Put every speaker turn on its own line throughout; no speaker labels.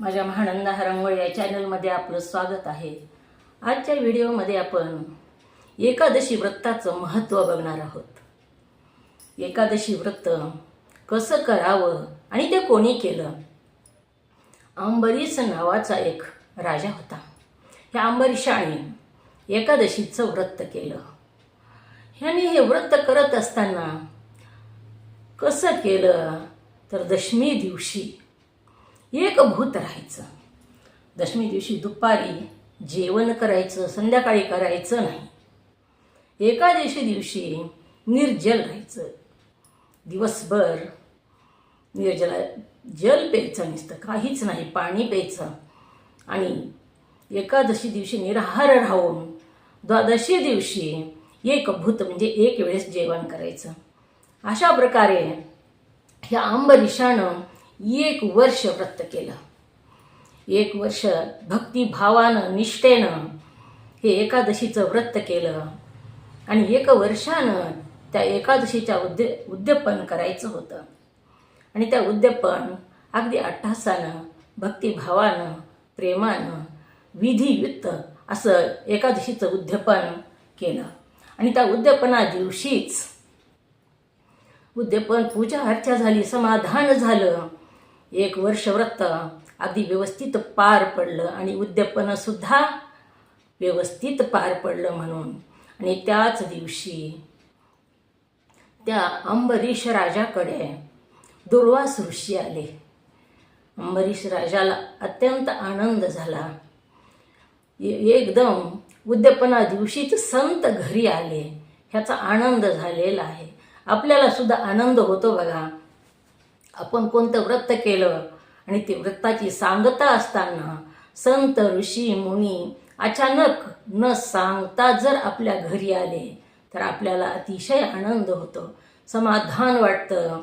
माझ्या महानंदा हरंगोळ या चॅनलमध्ये आपलं स्वागत आहे. आजच्या व्हिडिओमध्ये आपण एकादशी व्रताचं महत्त्व बघणार आहोत. एकादशी व्रत कसं करावं आणि ते कोणी केलं? अंबरीस नावाचा एक राजा होता. ह्या अंबरीशाने एकादशीचं व्रत केलं. ह्याने हे व्रत करत असताना कसं केलं? तर दशमी दिवशी एक भूत राहायचं. दशमी दिवशी दुपारी जेवण करायचं संध्याकाळी करायचं नाही. एकादशी दिवशी निर्जल राहायचं. दिवसभर निर्जला जल प्यायचं नसतं काहीच नाही पाणी प्यायचं. आणि एकादशी दिवशी निराहार राहून द्वादशी दिवशी एक भूत म्हणजे एक वेळेस जेवण करायचं. अशा प्रकारे ह्या आंबरिशानं एक वर्ष व्रत केलं. एक वर्ष भक्तिभावानं निष्ठेनं हे एकादशीचं व्रत केलं. आणि एक वर्षानं त्या एकादशीच्या उद्य उद्यापन करायचं होतं. आणि त्या उद्यापन अगदी अट्टहासानं भक्तिभावानं प्रेमानं विधियुक्त असं एकादशीचं उद्यापन केलं. आणि त्या उद्यापना दिवशीच उद्यापन पूजा अर्चा झाली समाधान झालं. एक वर्ष व्रत अगदी व्यवस्थित पार पडलं आणि उद्यापनसुद्धा व्यवस्थित पार पडलं म्हणून. आणि त्याच दिवशी त्या अंबरीश राजाकडे दुर्वास ऋषी आले. अंबरीश राजाला अत्यंत आनंद झाला. एकदम उद्यापना दिवशीच संत घरी आले. ह्याचा आनंद झालेला आहे. आपल्याला सुद्धा आनंद होतो बघा. आपण कोणतं व्रत केलं? आणि ते व्रताची सांगता असताना संत ऋषी मुनी अचानक न सांगता जर आपल्या घरी आले तर आपल्याला अतिशय आनंद होतो समाधान वाटतं.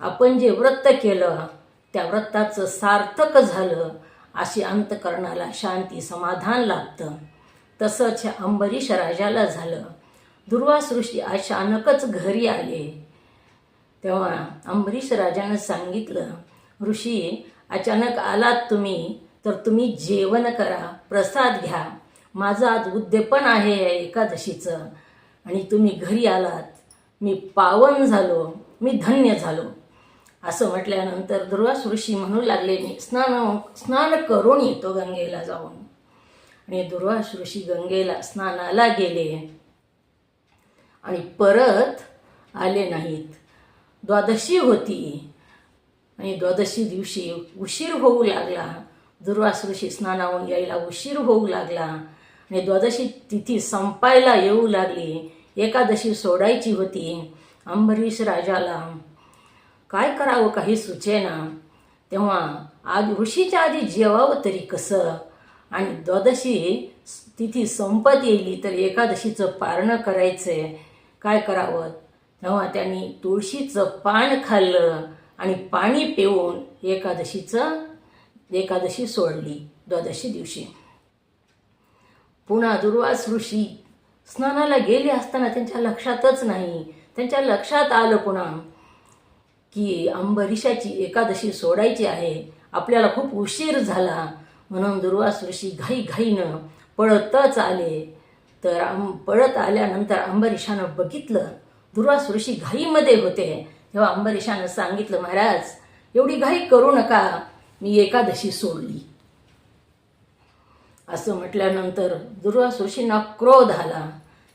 आपण जे व्रत केलं त्या व्रताचं सार्थक झालं अशी अंतकरणाला शांती समाधान लाभतं. तसंच अंबरीश राजाला झालं. दुर्वास ऋषी अचानकच घरी आले. तेव्हा अंबरीश राजानं सांगितलं ऋषी अचानक आलात तुम्ही तर तुम्ही जेवण करा प्रसाद घ्या. माझं आज उद्यापन आहे एकादशीचं आणि तुम्ही घरी आलात. मी पावन झालो मी धन्य झालो. असं म्हटल्यानंतर दुर्वास ऋषी म्हणू लागले मी स्नान स्नान करून येतो गंगेला जाऊन. आणि दुर्वास ऋषी गंगेला स्नानाला गेले आणि परत आले नाहीत. द्वादशी होती. आणि द्वादशी दिवशी उशीर होऊ लागला. दुर्वास ऋषी स्नानाहून यायला उशीर होऊ लागला. आणि द्वादशी तिथी संपायला येऊ लागली. एकादशी सोडायची होती. अंबरीश राजाला काय करावं काही सुचेना तेव्हा आज ऋषीच्या आधी जेवावं तरी कसं? आणि द्वादशी तिथी संपत येईल तर एकादशीचं पारणं करायचंय. काय करावं? तेव्हा त्यांनी तुळशीचं पान खाल्लं आणि पाणी पिऊन एकादशीचं एकादशी सोडली द्वादशी दिवशी. पुन्हा दुर्वास ऋषी स्नानाला गेले असताना त्यांच्या लक्षातच नाही. त्यांच्या लक्षात आलं पुन्हा की अंबरीशाची एकादशी सोडायची आहे. आपल्याला खूप उशीर झाला. म्हणून दुर्वास ऋषी घाईघाईनं पळतच आले. तर आम पळत आल्यानंतर अंबरीशानं बघितलं दुर्वास ऋषी घाईमध्ये होते. तेव्हा अंबरीशानं सांगितलं महाराज एवढी घाई करू नका. मी एकादशी सोडली. असं म्हटल्यानंतर दुर्वास ऋषींना क्रोध आला.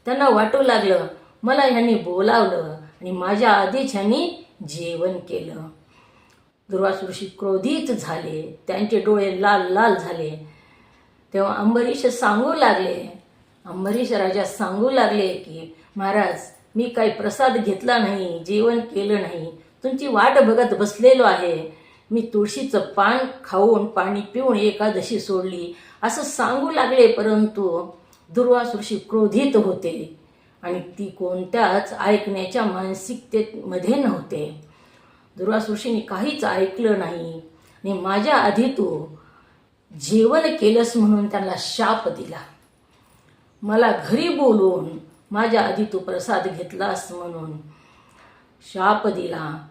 त्यांना वाटू लागलं मला ह्यांनी बोलावलं आणि माझ्या आधीच ह्यांनी जेवण केलं. दुर्वास ऋषी क्रोधित झाले. त्यांचे डोळे लाल लाल झाले. तेव्हा अंबरीश सांगू लागले. अंबरीश राजा सांगू लागले की महाराज मी काही प्रसाद घेतला नाही जेवण केलं नाही तुमची वाट बघत बसलेलो आहे. मी तुळशीचं पान खाऊन पाणी पिऊन एकादशी सोडली. असं सांगू लागले परंतु दुर्वास ऋषी क्रोधित होते आणि ती कोणत्याच ऐकण्याच्या मानसिकतेमध्ये नव्हते. दुर्वास ऋषीने काहीच ऐकलं नाही. आणि माझ्या आधी तू जेवण केलंस म्हणून त्यांना शाप दिला. मला घरी बोलून माझ्या आधी तू प्रसाद घेतलास म्हणून. शाप दिला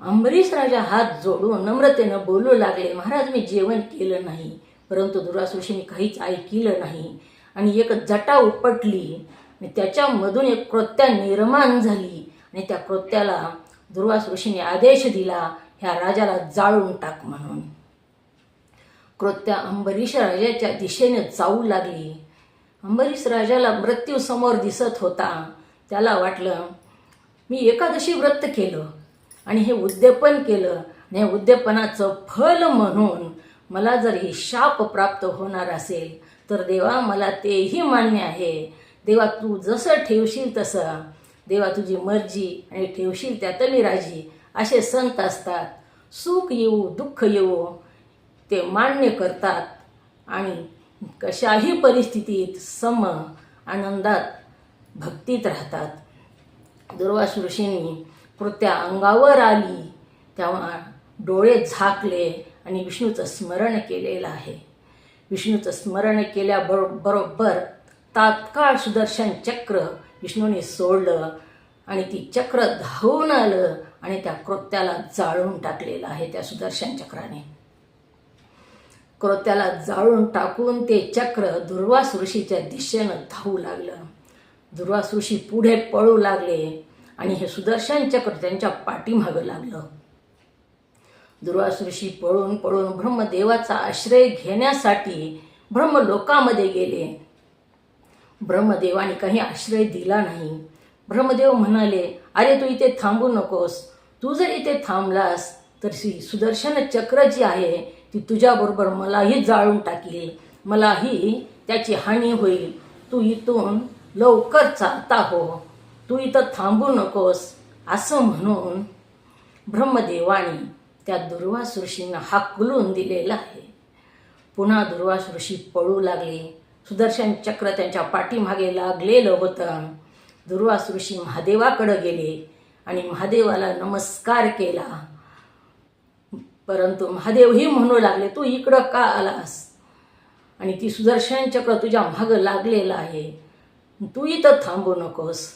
अंबरीश राजा हात जोडून नम्रतेनं बोलू लागले महाराज मी जेवण केलं नाही परंतु दुरासुशीने काहीच ऐकिलं नाही. आणि एक जटा उपटली. आणि त्याच्यामधून एक कृत्या निर्माण झाली. आणि त्या कृत्याला दुर्वास ऋषीने आदेश दिला ह्या राजाला जाळून टाक म्हणून. कृत्या अंबरीश राजाच्या दिशेने जाऊ लागली. अंबरीश राजाला मृत्यू समोर दिसत होता. त्याला वाटलं मी एकादशी व्रत केलं आणि हे उद्यापन केलं आणि हे उद्यापनाचं फल म्हणून मला जर हे शाप प्राप्त होणार असेल तर देवा मला तेही मान्य आहे. देवा तू जसं ठेवशील तसं. देवा तुझी मर्जी आणि ठेवशील त्यात मी राजी. असे संत असतात. सुख येऊ दुःख येऊ ते मान्य करतात आणि कशाही परिस्थितीत सम आनंदात भक्तीत राहतात. दुर्वास ऋषींनी कृत्या अंगावर आली तेव्हा डोळे झाकले आणि विष्णूचं स्मरण केलेलं आहे. विष्णूचं स्मरण केल्याबरो बरोबर तात्काळ सुदर्शन चक्र विष्णूने सोडलं आणि ती चक्र धावून आलं आणि त्या कृत्याला जाळून टाकलेलं आहे त्या सुदर्शन चक्राने. क्रोत्याला जाळून टाकून ते चक्र दुर्वास ऋषीच्या दिशेनं धावू लागलं. दुर्वास ऋषी पुढे पळू लागले आणि हे सुदर्शन चक्र त्यांच्या पाठीमागं लागलं. दुर्वास ऋषी पळून पळून ब्रह्मदेवाचा आश्रय घेण्यासाठी ब्रह्मलोकामध्ये गेले. ब्रह्मदेवाने काही आश्रय दिला नाही. ब्रह्मदेव म्हणाले अरे तू इथे थांबू नकोस. तू जर इथे थांबलास तर श्री सुदर्शन चक्र जी आहे ती तुझ्याबरोबर मलाही जाळून टाकील. मलाही त्याची हानी होईल. तू इथून लवकर चालता हो. तू इथं थांबू नकोस असं म्हणून ब्रह्मदेवाने त्या दुर्वास ऋषींना हाकलून दिलेला आहे. पुन्हा दुर्वास ऋषी पळू लागले. सुदर्शन चक्र त्यांच्या पाठीमागे लागलेलं होतं. दुर्वास ऋषी महादेवाकडं गेले आणि महादेवाला नमस्कार केला. परंतु महादेवही म्हणू लागले तू इकडं का आलास? आणि ती सुदर्शन चक्र तुझ्या मागं लागलेलं आहे. तू इथं थांबू नकोस.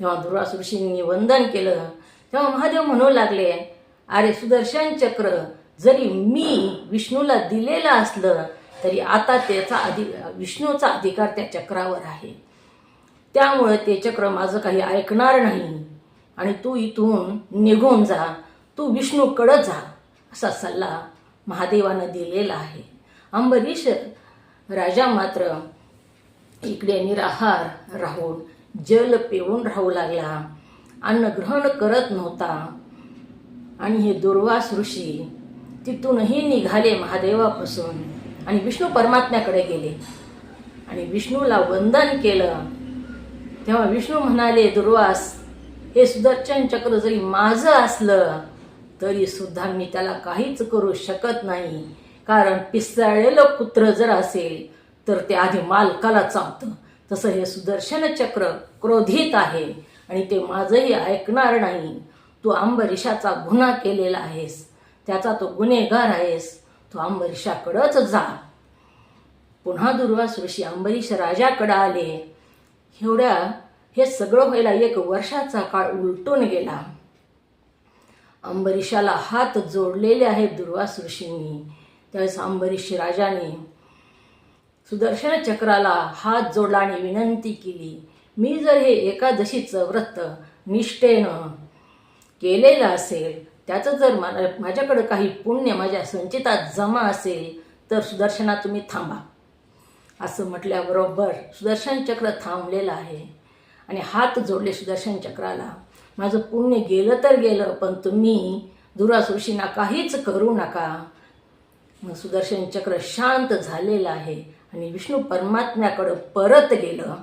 तेव्हा दुर्वास ऋषींनी वंदन केलं. तेव्हा महादेव म्हणू लागले अरे सुदर्शन चक्र जरी मी विष्णूला दिलेलं असलं तरी आता त्याचा अधि विष्णूचा अधिकार त्या चक्रावर आहे. त्यामुळे ते चक्र माझं काही ऐकणार नाही. आणि तू इथून निघून जा. तू विष्णूकडं जा. असा सल्ला महादेवानं दिलेला आहे. अंबरीश राजा मात्र इकडे निराहार राहून जल पिऊन राहू लागला. अन्न ग्रहण करत नव्हता. आणि हे दुर्वास ऋषी तिथूनही निघाले महादेवापासून आणि विष्णू परमात्म्याकडे गेले. आणि विष्णूला वंदन केलं. तेव्हा विष्णू म्हणाले दुर्वास हे सुदर्शन चक्र जरी माझं असलं तरी सुद्धा मी त्याला काहीच करू शकत नाही. कारण पिसाळलेलं कुत्र जर असेल तर ते आधी मालकाला चावतं. तसं हे सुदर्शन चक्र क्रोधित आहे आणि ते माझंही ऐकणार नाही. तू अंबरीशाचा गुन्हा केलेला आहेस. त्याचा तो गुन्हेगार आहेस. तू अंबरीशाकडंच जा. पुन्हा दुर्वास ऋषी अंबरीश राजाकडं आले. एवढ्या हे सगळं व्हायला एक वर्षाचा काळ उलटून गेला. अंबरीशाला हात जोडलेले आहेत दुर्वास ऋषींनी. त्यावेळेस अंबरीश राजाने सुदर्शन चक्राला हात जोडला आणि विनंती केली मी जर हे एकादशीचं व्रत निष्ठेनं केलेलं असेल त्याचं जर मला माझ्याकडं काही पुण्य माझ्या संचितात जमा असेल तर सुदर्शना तुम्ही थांबा. असं म्हटल्याबरोबर सुदर्शन चक्र थांबलेलं आहे आणि हात जोडले सुदर्शन चक्राला. माझं पुण्य गेलं तर गेलं पण तुम्ही दुरासुशीना काहीच करू नका. मग सुदर्शन चक्र शांत झालेलं आहे आणि विष्णू परमात्म्याकडं परत गेलं.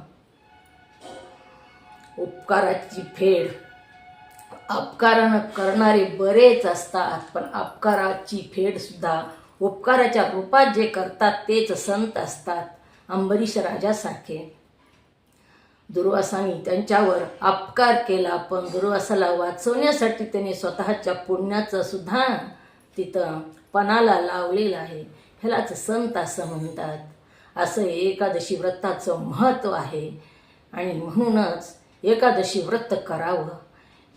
उपकाराची फेड. अपकारानं करणारे बरेच असतात पण अपकाराची फेडसुद्धा उपकाराच्या रूपात जे करतात तेच संत असतात अंबरीश राजासारखे. दुर्वासानी त्यांच्यावर अपकार केला पण दुर्वासाला वाचवण्यासाठी त्याने स्वतःच्या पुण्याचं सुद्धा तिथं पणाला लावलेलं आहे. ह्यालाच संत असं म्हणतात. असं एकादशी व्रताचं महत्त्व आहे. आणि म्हणूनच एकादशी व्रत करावं.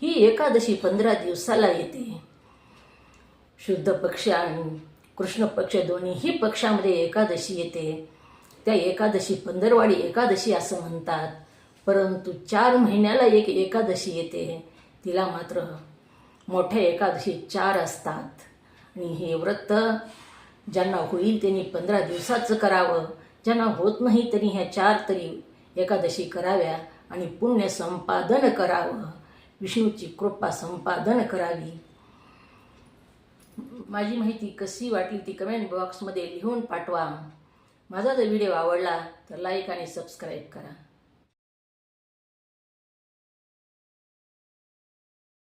ही एकादशी पंधरा दिवसाला येते. शुद्ध पक्ष आणि कृष्ण पक्ष दोन्हीही पक्षामध्ये एकादशी येते. त्या एकादशी पंधरवाडी एकादशी असं म्हणतात. परंतु चार महिन्याला एक एकादशी येते. तिला मात्र मोठ्या एकादशी चार असतात. आणि हे व्रत ज्यांना होईल त्यांनी पंधरा दिवसाचं करावं. ज्यांना होत नाही तरी ह्या चार तरी एकादशी कराव्या आणि पुण्य संपादन करावं. विष्णूची कृपा संपादन करावी. माझी माहिती कशी वाटली ती कमेंट बॉक्समध्ये लिहून पाठवा. माझा जर व्हिडिओ आवडला तर लाईक आणि सबस्क्राईब करा.